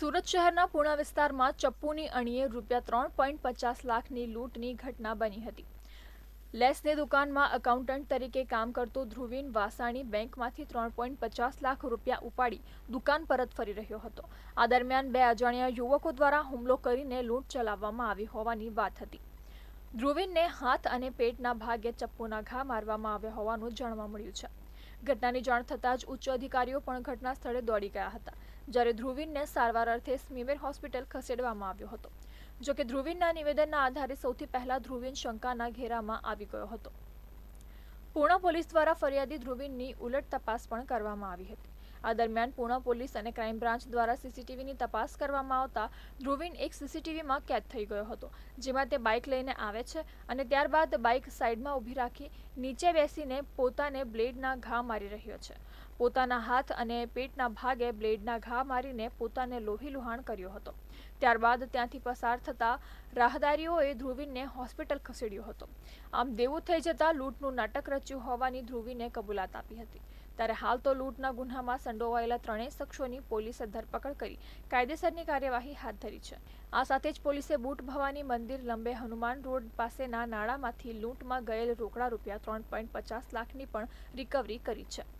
સુરત શહેરના પૂણા વિસ્તારમાં ચપ્પુની અણીએ રૂપિયા ત્રણ પોઈન્ટ પચાસ લાખની લૂંટની ઘટના બની હતી. લેસની દુકાનમાં એકાઉન્ટન્ટ તરીકે કામ કરતો ધ્રુવીન વાસાણી બેંકમાંથી ત્રણ પોઈન્ટ પચાસ લાખ રૂપિયા ઉપાડી દુકાન પરત ફરી રહ્યો હતો. આ દરમિયાન બે અજાણ્યા યુવકો દ્વારા હુમલો કરીને લૂંટ ચલાવવામાં આવી હોવાની વાત હતી. ધ્રુવીનને હાથ અને પેટના ભાગે ચપ્પુના ઘા મારવામાં આવ્યા હોવાનું જાણવા મળ્યું છે. ઘટનાની જાણ થતાં જ ઉચ્ચ અધિકારીઓ પણ ઘટના સ્થળે દોડી ગયા હતા, જ્યારે ધ્રુવીનને સારવાર અર્થે સ્મીમેર હોસ્પિટલ ખસેડવામાં આવ્યો હતો. જોકે ધ્રુવીનના નિવેદનના આધારે સૌથી પહેલા ધ્રુવીન શંકાના ઘેરામાં આવી ગયો હતો. પૂર્ણ પોલીસ દ્વારા ફરિયાદી ધ્રુવીનની ઉલટ તપાસ પણ કરવામાં આવી હતી. આ દરમિયાન પૂર્ણ પોલીસ અને ક્રાઇમ બ્રાન્ચ દ્વારા સીસીટીવીની તપાસ કરવામાં આવતા ધ્રુવીન એક સીસીટીવીમાં કેદ થઈ ગયો હતો, જેમાં તે બાઇક લઈને આવે છે અને ત્યારબાદ બાઇક સાઈડમાં ઊભી રાખી નીચે બેસીને પોતાને બ્લેડના ઘા મારી રહ્યો છે. પોતાના હાથ અને પેટના ભાગે બ્લેડના ઘા મારીને પોતાને લોહી લુહાણ કર્યો હતો. ત્યારબાદ ત્યાંથી પસાર થતા રાહદારીઓએ ધ્રુવીનને હોસ્પિટલ ખસેડ્યો હતો. આમ દેવું થઈ જતાં લૂંટનું નાટક રચ્યું હોવાની ધ્રુવીને કબૂલાત આપી હતી. ત્યારે હાલ તો લૂંટના ગુન્હામાં સંડોવાયેલા ત્રણેય શખ્સોની પોલીસે ધરપકડ કરી કાયદેસરની કાર્યવાહી હાથ ધરી છે. આ સાથે જ પોલીસે બૂટ ભવાની મંદિર લંબે હનુમાન રોડ પાસેના નાણામાંથી લૂંટમાં ગયેલ રોકડા રૂપિયા ત્રણ પોઈન્ટ પચાસ લાખની પણ રિકવરી કરી છે.